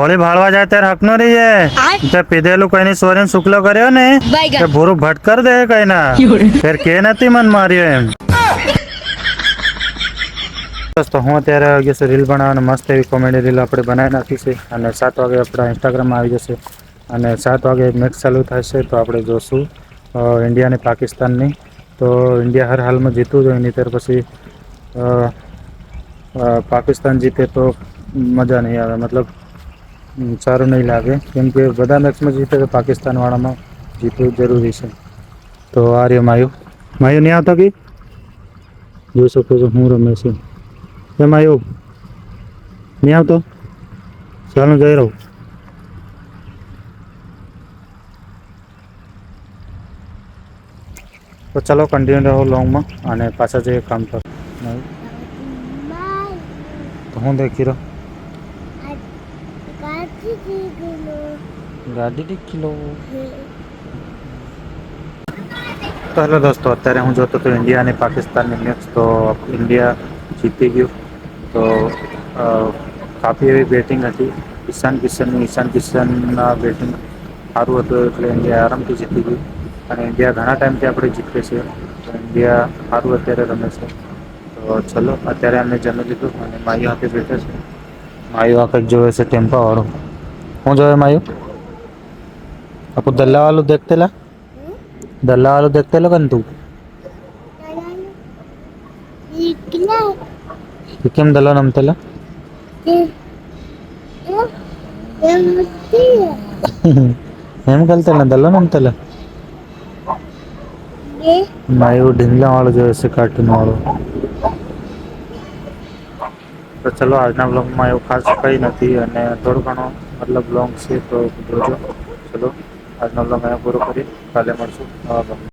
હોળી ભાળવા જાય ત્યારે હક નો રહીએ તે પીધેલું કઈની સોરીને શુક્લો કર્યો ને તે ભૂરું ભટકર દે કઈ ના ફેર કે નથી મન માર્યો એમ. તો હું અત્યારે આવી ગયો છું રીલ બનાવવાનો મસ્ત એવી કોમેડી રીલ આપણે બનાવી નાખી છે. અને સાત વાગે આપણા ઇન્સ્ટાગ્રામમાં આવી જશે. અને સાત વાગે મેચ ચાલુ થશે તો આપણે જોશું ઇન્ડિયા અને પાકિસ્તાનની તો ઇન્ડિયા હર હાલમાં જીતવું જોઈએ નહીં ત્યારે પછી પાકિસ્તાન જીતે તો મજા નહીં આવે. મતલબ સારું નહીં લાગે. કેમ કે બધા મેચમાં જીતે તો પાકિસ્તાનવાળામાં જીતવું જરૂરી છે. તો આ રહ્યો માયુ. માયુ નહીં આવતા કે? જોઈ શકો છો હું રમે છું. એ આવ્યો નહીં આવતો? ચાલો જઈ રહું. તો ચાલો કન્ટિન્યુ રહો લોંગમાં અને પાછા જઈએ કામ પર. તો હું દેખી રહ્યો. ગાડી દેખી લો તો હેલો દોસ્તો અત્યારે હું જોતો હતો ઇન્ડિયા અને પાકિસ્તાનની મેચ તો ઇન્ડિયા જીતી ગયું તો અ, કાફી એવી બેટિંગ હતી ઈશાન કિશનની ઈશાન કિશનના બેટિંગ સારું હતું એટલે ઇન્ડિયા આરામથી જીતી ગયું અને ઇન્ડિયા ઘણા ટાઈમથી આપણે જીતે છે તો ઇન્ડિયા સારું અત્યારે રમે છે તો ચલો અત્યારે અમને જમી લીધું અને માયુ હાથે બેઠા છે માયુ આ કંઈક જોવે છે ટેમ્પાવાળું હું જોવે માયુ આપકો દલ્લા વાળું દેખતેલા દલ્લા વાળું દેખતેલો કે તું એ કેમ દલ્લો નમતેલા એમ કલતેલા દલ્લો નમતેલા માયુ ઢીંગલા વાળું જોવે છે કાર્ટૂન વાળું તો ચલો આજના બ્લોગમાં એવું ખાસ કંઈ નથી અને થોડું ઘણું મતલબ લોંગ છે તો જોજો. ચલો આજનો બ્લોગ અહીંયા પૂરો કરી કાલે મળશું. નવા